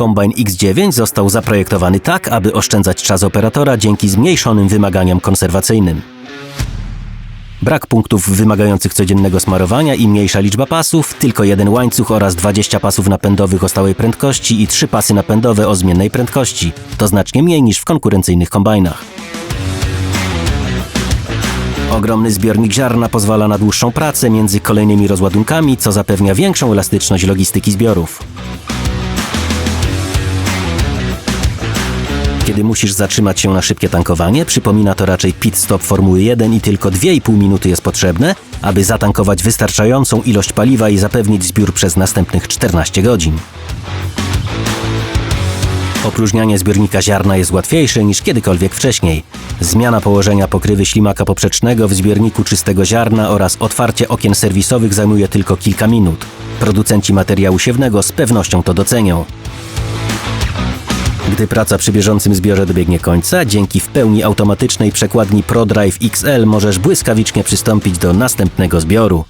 Combine X9 został zaprojektowany tak, aby oszczędzać czas operatora dzięki zmniejszonym wymaganiom konserwacyjnym. Brak punktów wymagających codziennego smarowania i mniejsza liczba pasów, tylko jeden łańcuch oraz 20 pasów napędowych o stałej prędkości i 3 pasy napędowe o zmiennej prędkości. To znacznie mniej niż w konkurencyjnych kombajnach. Ogromny zbiornik ziarna pozwala na dłuższą pracę między kolejnymi rozładunkami, co zapewnia większą elastyczność logistyki zbiorów. Kiedy musisz zatrzymać się na szybkie tankowanie, przypomina to raczej pit stop Formuły 1 i tylko 2,5 minuty jest potrzebne, aby zatankować wystarczającą ilość paliwa i zapewnić zbiór przez następnych 14 godzin. Opróżnianie zbiornika ziarna jest łatwiejsze niż kiedykolwiek wcześniej. Zmiana położenia pokrywy ślimaka poprzecznego w zbiorniku czystego ziarna oraz otwarcie okien serwisowych zajmuje tylko kilka minut. Producenci materiału siewnego z pewnością to docenią. Gdy praca przy bieżącym zbiorze dobiegnie końca, dzięki w pełni automatycznej przekładni ProDrive XL możesz błyskawicznie przystąpić do następnego zbioru.